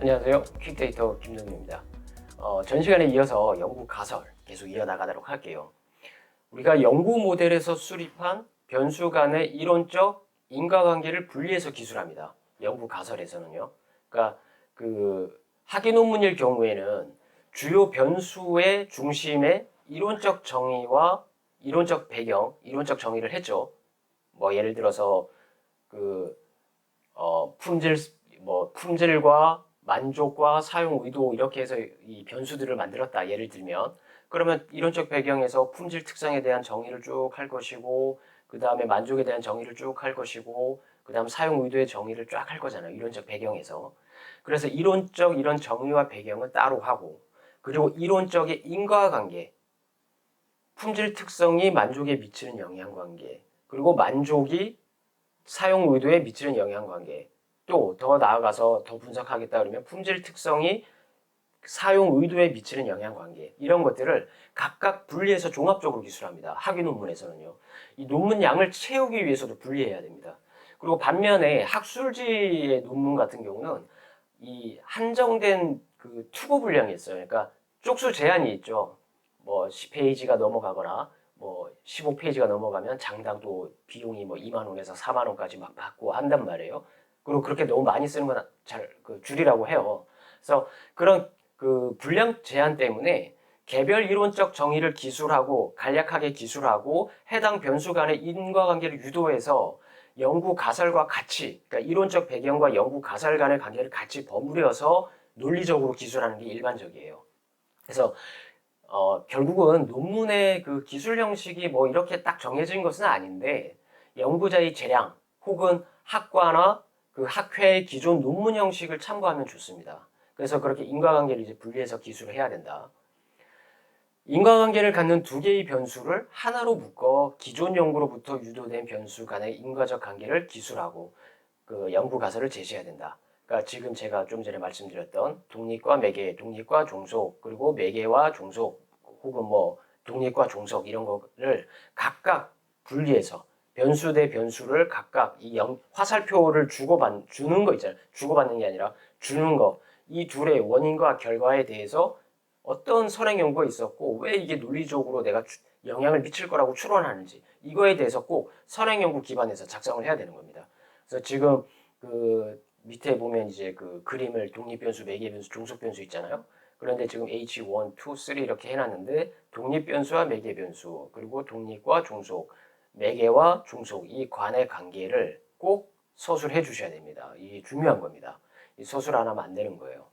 안녕하세요. 퀵데이터 김동규입니다. 어, 전 시간에 이어서 연구 가설 계속 이어나가도록 할게요. 우리가 연구 모델에서 수립한 변수 간의 이론적 인과관계를 분리해서 기술합니다. 연구 가설에서는요. 그러니까 그 학위 논문일 경우에는 주요 변수의 중심에 이론적 정의와 이론적 배경, 이론적 정의를 했죠. 뭐 예를 들어서 그 어, 품질 뭐 품질과 만족과 사용 의도 이렇게 해서 이 변수들을 만들었다. 예를 들면 그러면 이론적 배경에서 품질 특성에 대한 정의를 쭉 할 것이고 그 다음에 만족에 대한 정의를 쭉 할 것이고 그 다음 사용 의도의 정의를 쫙 할 거잖아요. 이론적 배경에서 그래서 이론적 이런 정의와 배경은 따로 하고 그리고 이론적의 인과관계 품질 특성이 만족에 미치는 영향관계 그리고 만족이 사용 의도에 미치는 영향관계 또 더 나아가서 더 분석하겠다 그러면 품질 특성이 사용 의도에 미치는 영향 관계 이런 것들을 각각 분리해서 종합적으로 기술합니다. 학위 논문에서는요. 이 논문 양을 채우기 위해서도 분리해야 됩니다. 그리고 반면에 학술지의 논문 같은 경우는 이 한정된 그 투구 분량이 있어요. 그러니까 쪽수 제한이 있죠. 뭐 10페이지가 넘어가거나 뭐 15페이지가 넘어가면 장당도 비용이 뭐 2만 원에서 4만 원까지 막 받고 한단 말이에요. 그리고 그렇게 너무 많이 쓰는 건잘그 줄이라고 해요. 그래서 그런 그 분량 제한 때문에 개별 이론적 정의를 기술하고 간략하게 기술하고 해당 변수 간의 인과관계를 유도해서 연구 가설과 같이 그러니까 이론적 배경과 연구 가설 간의 관계를 같이 버무려서 논리적으로 기술하는 게 일반적이에요. 그래서 어, 결국은 논문의 그 기술 형식이 뭐 이렇게 딱 정해진 것은 아닌데 연구자의 재량 혹은 학과나 그 학회의 기존 논문 형식을 참고하면 좋습니다. 그래서 그렇게 인과관계를 이제 분리해서 기술을 해야 된다. 인과관계를 갖는 두 개의 변수를 하나로 묶어 기존 연구로부터 유도된 변수 간의 인과적 관계를 기술하고 그 연구 가설을 제시해야 된다. 그러니까 지금 제가 좀 전에 말씀드렸던 독립과 매개, 독립과 종속, 그리고 매개와 종속 혹은 뭐 독립과 종속 이런 거를 각각 분리해서 변수 대 변수를 각각 이 영, 화살표를 주고받 주는 거 있잖아요. 주고받는 게 아니라 주는 거. 이 둘의 원인과 결과에 대해서 어떤 선행 연구가 있었고 왜 이게 논리적으로 내가 주- 영향을 미칠 거라고 추론하는지 이거에 대해서 꼭 선행 연구 기반에서 작성을 해야 되는 겁니다. 그래서 지금 그 밑에 보면 이제 그 그림을 독립 변수, 매개 변수, 종속 변수 있잖아요. 그런데 지금 H1, 2, 3 이렇게 해놨는데 독립 변수와 매개 변수 그리고 독립과 종속, 매개와 종속 이 관의 관계를 꼭 서술해 주셔야 됩니다. 이게 중요한 겁니다. 이 서술 안 하면 안 되는 거예요.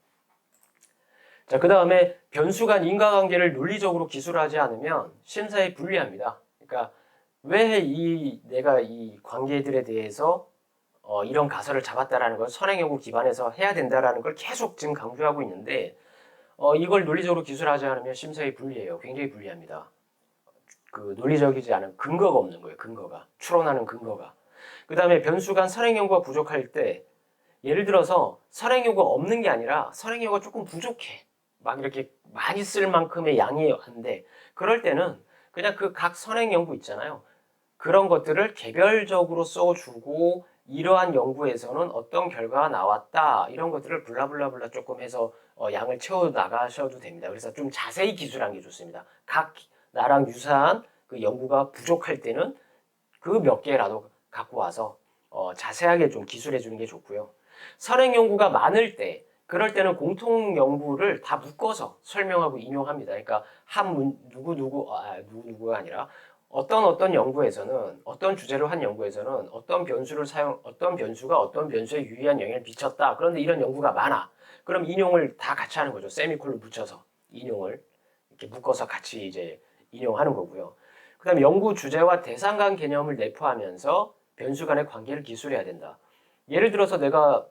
자, 그 다음에 변수 간 인과관계를 논리적으로 기술하지 않으면 심사에 불리합니다. 그러니까 왜 이 내가 이 관계들에 대해서 어, 이런 가설을 잡았다라는 걸 선행연구 기반에서 해야 된다라는 걸 계속 지금 강조하고 있는데 어, 이걸 논리적으로 기술하지 않으면 심사에 불리해요. 굉장히 불리합니다. 그 논리적이지 않은 근거가 없는 거예요. 근거가 추론하는 근거가. 그 다음에 변수 간 선행연구가 부족할 때 예를 들어서 선행연구가 없는 게 아니라 선행연구가 조금 부족해. 막 이렇게 많이 쓸 만큼의 양이 안 돼. 그럴 때는 그냥 그 각 선행 연구 있잖아요. 그런 것들을 개별적으로 써주고 이러한 연구에서는 어떤 결과가 나왔다 이런 것들을 블라블라블라 조금 해서 어, 양을 채워 나가셔도 됩니다. 그래서 좀 자세히 기술하는 게 좋습니다. 각 나랑 유사한 그 연구가 부족할 때는 그 몇 개라도 갖고 와서 어, 자세하게 좀 기술해 주는 게 좋고요. 선행 연구가 많을 때 그럴 때는 공통 연구를 다 묶어서 설명하고 인용합니다. 그러니까 한 문, 누구 누구 아, 누구 누구가 아니라 어떤 어떤 연구에서는 어떤 주제로 한 연구에서는 어떤 변수를 사용 어떤 변수가 어떤 변수에 유의한 영향을 미쳤다. 그런데 이런 연구가 많아. 그럼 인용을 다 같이 하는 거죠. 세미콜론 붙여서 인용을 이렇게 묶어서 같이 이제 인용하는 거고요. 그 다음에 연구 주제와 대상 간 개념을 내포하면서 변수 간의 관계를 기술해야 된다. 예를 들어서 내가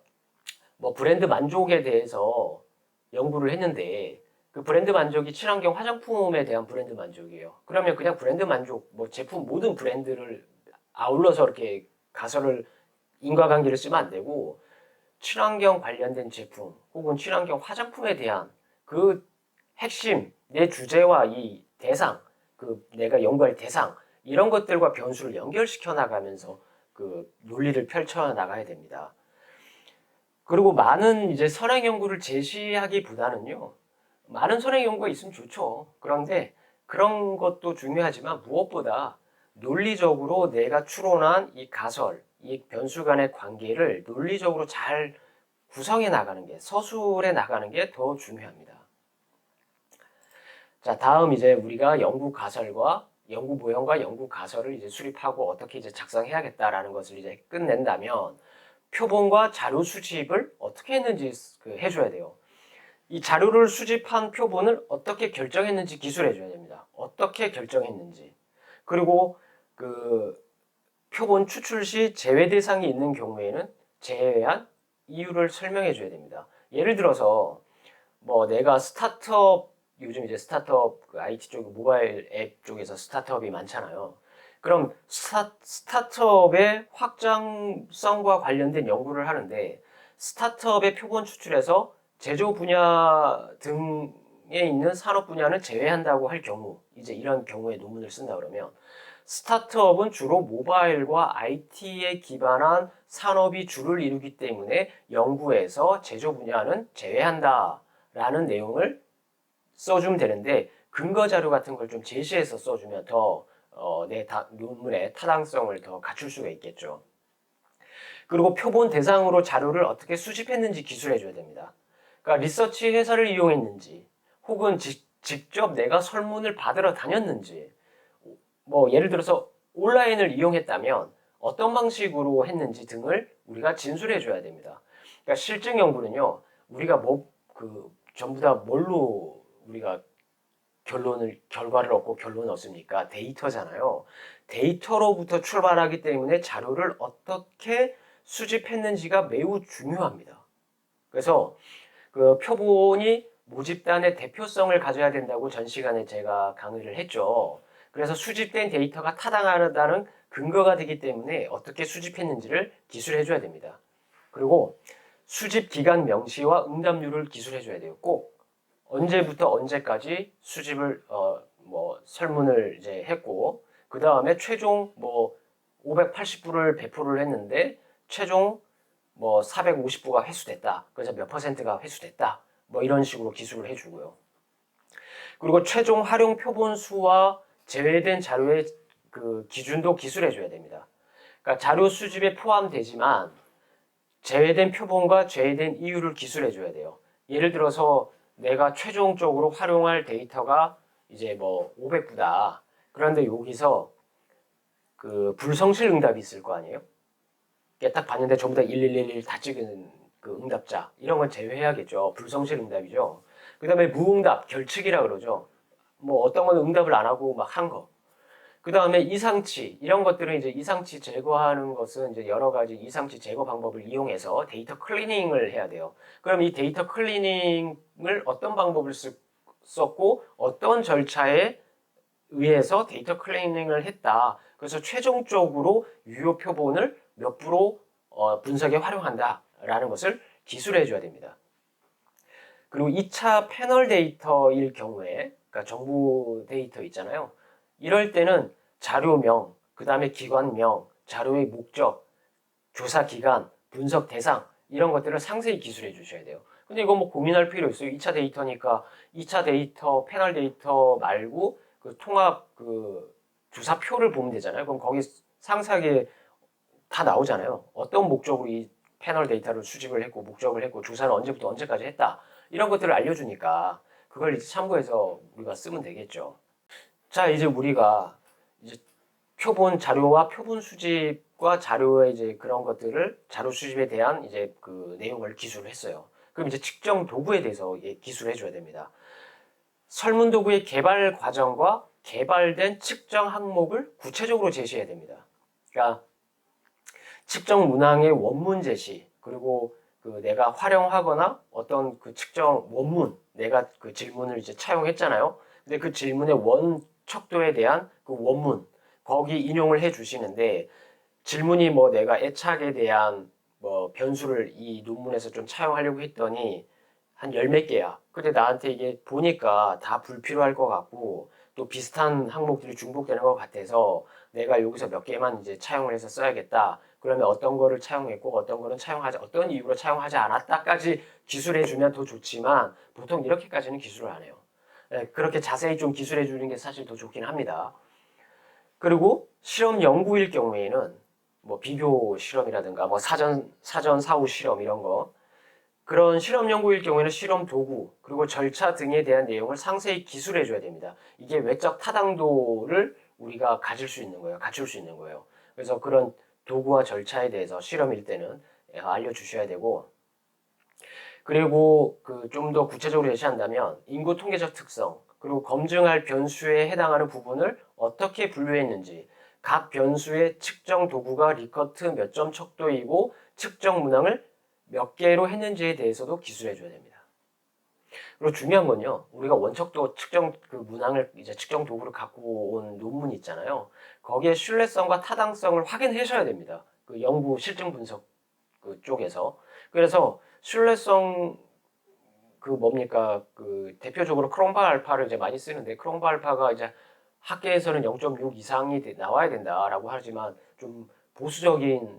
뭐 브랜드 만족에 대해서 연구를 했는데 그 브랜드 만족이 친환경 화장품에 대한 브랜드 만족이에요. 그러면 그냥 브랜드 만족, 뭐 제품 모든 브랜드를 아울러서 이렇게 가설을 인과관계를 쓰면 안 되고 친환경 관련된 제품 혹은 친환경 화장품에 대한 그 핵심 내 주제와 이 대상 그 내가 연구할 대상 이런 것들과 변수를 연결시켜 나가면서 그 논리를 펼쳐 나가야 됩니다. 그리고 많은 이제 선행 연구를 제시하기보다는요. 많은 선행 연구가 있으면 좋죠. 그런데 그런 것도 중요하지만 무엇보다 논리적으로 내가 추론한 이 가설, 이 변수 간의 관계를 논리적으로 잘 구성해 나가는 게, 서술해 나가는 게 더 중요합니다. 자, 다음 이제 우리가 연구 가설과 연구 모형과 연구 가설을 이제 수립하고 어떻게 이제 작성해야겠다라는 것을 이제 끝낸다면 표본과 자료 수집을 어떻게 했는지 그 해줘야 돼요. 이 자료를 수집한 표본을 어떻게 결정했는지 기술해줘야 됩니다. 어떻게 결정했는지. 그리고 그 표본 추출 시 제외 대상이 있는 경우에는 제외한 이유를 설명해 줘야 됩니다. 예를 들어서 뭐 내가 스타트업 요즘 이제 스타트업 그 IT 쪽 모바일 앱 쪽에서 스타트업이 많잖아요. 그럼 스타, 스타트업의 확장성과 관련된 연구를 하는데 스타트업의 표본 추출에서 제조 분야 등에 있는 산업 분야는 제외한다고 할 경우 이제 이런 경우에 논문을 쓴다 그러면 스타트업은 주로 모바일과 IT에 기반한 산업이 주를 이루기 때문에 연구에서 제조 분야는 제외한다라는 내용을 써주면 되는데 근거 자료 같은 걸 좀 제시해서 써주면 더 어, 내 다, 논문의 타당성을 더 갖출 수가 있겠죠. 그리고 표본 대상으로 자료를 어떻게 수집했는지 기술해줘야 됩니다. 그러니까 리서치 회사를 이용했는지 혹은 지, 직접 내가 설문을 받으러 다녔는지 뭐 예를 들어서 온라인을 이용했다면 어떤 방식으로 했는지 등을 우리가 진술해 줘야 됩니다. 그러니까 실증 연구는요. 우리가 뭐 그 전부 다 뭘로 우리가 결론을 결과를 얻고 결론을 얻습니까? 데이터잖아요. 데이터로부터 출발하기 때문에 자료를 어떻게 수집했는지가 매우 중요합니다. 그래서 그 표본이 모집단의 대표성을 가져야 된다고 전 시간에 제가 강의를 했죠. 그래서 수집된 데이터가 타당하다는 근거가 되기 때문에 어떻게 수집했는지를 기술해 줘야 됩니다. 그리고 수집 기간 명시와 응답률을 기술해 줘야 돼요. 꼭 언제부터 언제까지 수집을 어 뭐 설문을 이제 했고 그 다음에 최종 뭐 580부를 배포를 했는데 최종 뭐 450부가 회수됐다. 그래서 몇 퍼센트가 회수됐다. 뭐 이런 식으로 기술을 해주고요. 그리고 최종 활용 표본 수와 제외된 자료의 그 기준도 기술해 줘야 됩니다. 그러니까 자료 수집에 포함되지만 제외된 표본과 제외된 이유를 기술해 줘야 돼요. 예를 들어서 내가 최종적으로 활용할 데이터가 이제 뭐 500부다. 그런데 여기서 그 불성실 응답이 있을 거 아니에요? 딱 봤는데 전부 다 1111 다 찍은 그 응답자 이런 건 제외해야겠죠. 불성실 응답이죠. 그 다음에 무응답, 결측이라 그러죠. 뭐 어떤 건 응답을 안 하고 막 한 거. 그 다음에 이상치 이런 것들은 이제 이상치 제거하는 것은 이제 여러 가지 이상치 제거 방법을 이용해서 데이터 클리닝을 해야 돼요. 그럼 이 데이터 클리닝을 어떤 방법을 쓰, 썼고 어떤 절차에 의해서 데이터 클리닝을 했다. 그래서 최종적으로 유효 표본을 몇 프로 어, 분석에 활용한다라는 것을 기술해 줘야 됩니다. 그리고 2차 패널 데이터일 경우에 그러니까 정부 데이터 있잖아요. 이럴 때는 자료명, 그 다음에 기관명, 자료의 목적, 조사 기간, 분석 대상 이런 것들을 상세히 기술해 주셔야 돼요. 근데 이거 뭐 고민할 필요 있어요. 2차 데이터니까 2차 데이터, 패널 데이터 말고 그 통합 그 주사표를 보면 되잖아요. 그럼 거기 상세하게 다 나오잖아요. 어떤 목적으로 이 패널 데이터를 수집을 했고 목적을 했고 조사는 언제부터 언제까지 했다. 이런 것들을 알려주니까 그걸 이제 참고해서 우리가 쓰면 되겠죠. 자, 이제 우리가 이제 표본 자료와 표본 수집과 자료의 이제 그런 것들을 자료 수집에 대한 이제 그 내용을 기술을 했어요. 그럼 이제 측정 도구에 대해서 기술을 해줘야 됩니다. 설문 도구의 개발 과정과 개발된 측정 항목을 구체적으로 제시해야 됩니다. 그러니까 측정 문항의 원문 제시 그리고 그 내가 활용하거나 어떤 그 측정 원문 내가 그 질문을 이제 차용했잖아요. 근데 그 질문의 원 척도에 대한 그 원문 거기 인용을 해 주시는데 질문이 뭐 내가 애착에 대한 뭐 변수를 이 논문에서 좀 차용하려고 했더니 한 열 몇 개야. 근데 나한테 이게 보니까 다 불필요할 것 같고 또 비슷한 항목들이 중복되는 것 같아서 내가 여기서 몇 개만 이제 차용을 해서 써야겠다. 그러면 어떤 거를 차용했고 어떤 거는 차용하지 어떤 이유로 차용하지 않았다까지 기술해 주면 더 좋지만 보통 이렇게까지는 기술을 안 해요. 예, 그렇게 자세히 좀 기술해 주는 게 사실 더 좋긴 합니다. 그리고 실험 연구일 경우에는 뭐 비교 실험이라든가 뭐 사전 사전 사후 실험 이런 거 그런 실험 연구일 경우에는 실험 도구 그리고 절차 등에 대한 내용을 상세히 기술해 줘야 됩니다. 이게 외적 타당도를 우리가 가질 수 있는 거예요. 갖출 수 있는 거예요. 그래서 그런 도구와 절차에 대해서 실험일 때는 예, 알려 주셔야 되고 그리고 그 좀 더 구체적으로 예시한다면 인구 통계적 특성 그리고 검증할 변수에 해당하는 부분을 어떻게 분류했는지 각 변수의 측정 도구가 리커트 몇 점 척도이고 측정 문항을 몇 개로 했는지에 대해서도 기술해 줘야 됩니다. 그리고 중요한 건요. 우리가 원척도 측정 그 문항을 이제 측정 도구를 갖고 온 논문 있잖아요. 거기에 신뢰성과 타당성을 확인하셔야 됩니다. 그 연구 실증 분석 그 쪽에서. 그래서 신뢰성 그 뭡니까 그 대표적으로 크롬바 알파를 이제 많이 쓰는데 크롬바 알파가 이제 학계에서는 0.6 이상이 돼- 나와야 된다라고 하지만 좀 보수적인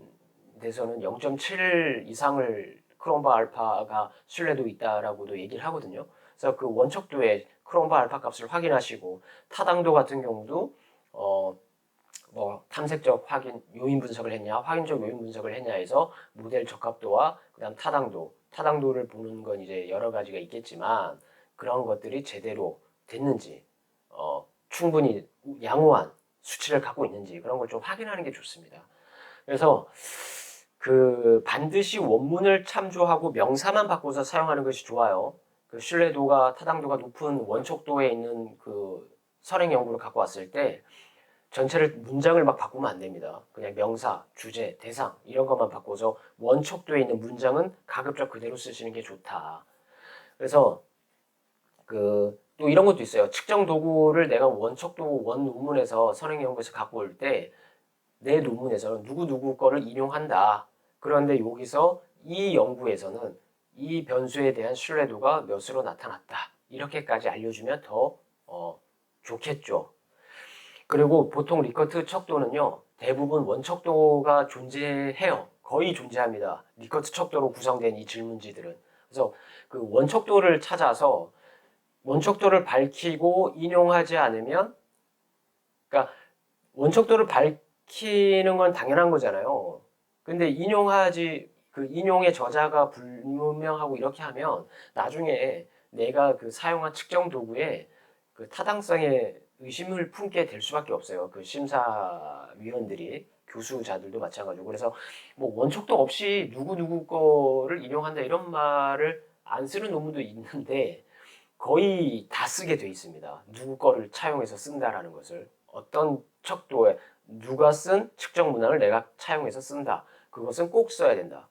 데서는 0.7 이상을 크롬바 알파가 신뢰도 있다라고도 얘기를 하거든요. 그래서 그 원척도의 크롬바 알파 값을 확인하시고 타당도 같은 경우도 어 뭐 탐색적 확인 요인 분석을 했냐 확인적 요인 분석을 했냐 해서 모델 적합도와 그다음 타당도 타당도를 보는 건 이제 여러 가지가 있겠지만 그런 것들이 제대로 됐는지 어 충분히 양호한 수치를 갖고 있는지 그런 걸 좀 확인하는 게 좋습니다. 그래서 그 반드시 원문을 참조하고 명사만 바꿔서 사용하는 것이 좋아요. 그 신뢰도가 타당도가 높은 원촉도에 있는 그 선행 연구를 갖고 왔을 때 전체를 문장을 막 바꾸면 안 됩니다. 그냥 명사, 주제, 대상 이런 것만 바꿔서 원촉도에 있는 문장은 가급적 그대로 쓰시는 게 좋다. 그래서 그 또 이런 것도 있어요. 측정 도구를 내가 원촉도 원 논문에서 선행 연구에서 갖고 올 때 내 논문에서는 누구 누구 거를 인용한다. 그런데 여기서 이 연구에서는 이 변수에 대한 신뢰도가 몇으로 나타났다. 이렇게까지 알려주면 더 어, 좋겠죠. 그리고 보통 리커트 척도는요 대부분 원척도가 존재해요. 거의 존재합니다. 리커트 척도로 구성된 이 질문지들은 그래서 그 원척도를 찾아서 원척도를 밝히고 인용하지 않으면 그러니까 원척도를 밝히는 건 당연한 거잖아요. 근데 인용하지 그 인용의 저자가 불분명하고 이렇게 하면 나중에 내가 그 사용한 측정 도구에 그 타당성에 의심을 품게 될 수밖에 없어요. 그 심사위원들이 교수자들도 마찬가지고 그래서 뭐 원척도 없이 누구 누구 거를 인용한다 이런 말을 안 쓰는 논문도 있는데 거의 다 쓰게 돼 있습니다. 누구 거를 차용해서 쓴다라는 것을 어떤 척도에 누가 쓴 측정 문항을 내가 차용해서 쓴다. 그것은 꼭 써야 된다.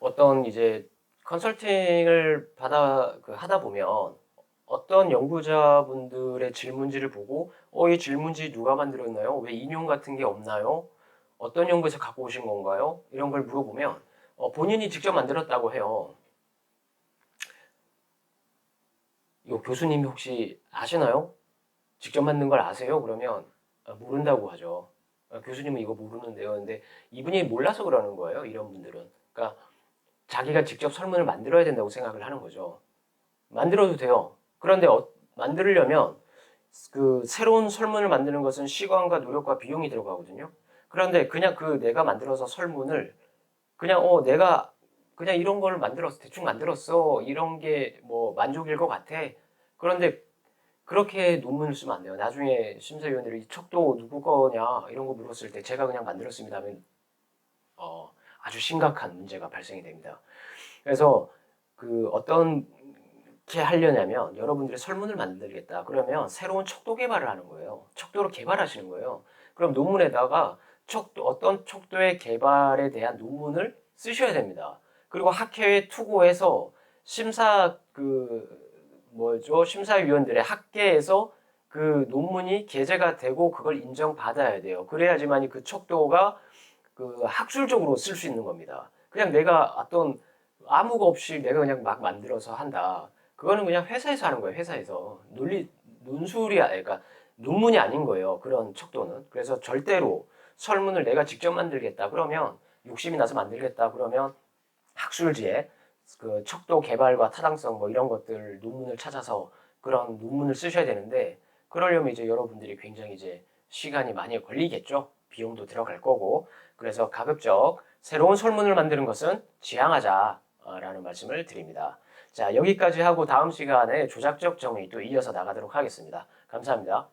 어떤 이제 컨설팅을 받아 그 하다 보면 어떤 연구자분들의 질문지를 보고 어 이 질문지 누가 만들었나요? 왜 인용 같은 게 없나요? 어떤 연구에서 갖고 오신 건가요? 이런 걸 물어보면 어, 본인이 직접 만들었다고 해요. 이거 교수님이 혹시 아시나요? 직접 만든 걸 아세요? 그러면 아, 모른다고 하죠. 아, 교수님은 이거 모르는데요. 근데 이분이 몰라서 그러는 거예요. 이런 분들은. 그러니까 자기가 직접 설문을 만들어야 된다고 생각을 하는 거죠. 만들어도 돼요. 그런데 어, 만들려면 그 새로운 설문을 만드는 것은 시간과 노력과 비용이 들어가거든요. 그런데 그냥 그 내가 만들어서 설문을 그냥 어 내가 그냥 이런 걸 만들었어 대충 만들었어 이런 게 뭐 만족일 것 같아. 그런데 그렇게 논문을 쓰면 안 돼요. 나중에 심사위원들이 이 척도 누구 거냐 이런 거 물었을 때 제가 그냥 만들었습니다 하면 어, 아주 심각한 문제가 발생이 됩니다. 그래서 그 어떤 게 하려냐면 여러분들이 설문을 만들겠다 그러면 새로운 척도 개발을 하는 거예요. 척도를 개발하시는 거예요. 그럼 논문에다가 척도 어떤 척도의 개발에 대한 논문을 쓰셔야 됩니다. 그리고 학회에 투고해서 심사 그 뭐죠 심사위원들의 학계에서 그 논문이 게재가 되고 그걸 인정받아야 돼요. 그래야지만이 그 척도가 그 학술적으로 쓸 수 있는 겁니다. 그냥 내가 어떤 아무거 없이 내가 그냥 막 만들어서 한다. 그거는 그냥 회사에서 하는 거예요. 회사에서 논리 논술이 그러니까 논문이 아닌 거예요. 그런 척도는. 그래서 절대로 설문을 내가 직접 만들겠다. 그러면 욕심이 나서 만들겠다 그러면 학술지에 그 척도 개발과 타당성 뭐 이런 것들 논문을 찾아서 그런 논문을 쓰셔야 되는데 그러려면 이제 여러분들이 굉장히 이제 시간이 많이 걸리겠죠. 비용도 들어갈 거고 그래서 가급적 새로운 설문을 만드는 것은 지양하자라는 말씀을 드립니다. 자 여기까지 하고 다음 시간에 조작적 정의 또 이어서 나가도록 하겠습니다. 감사합니다.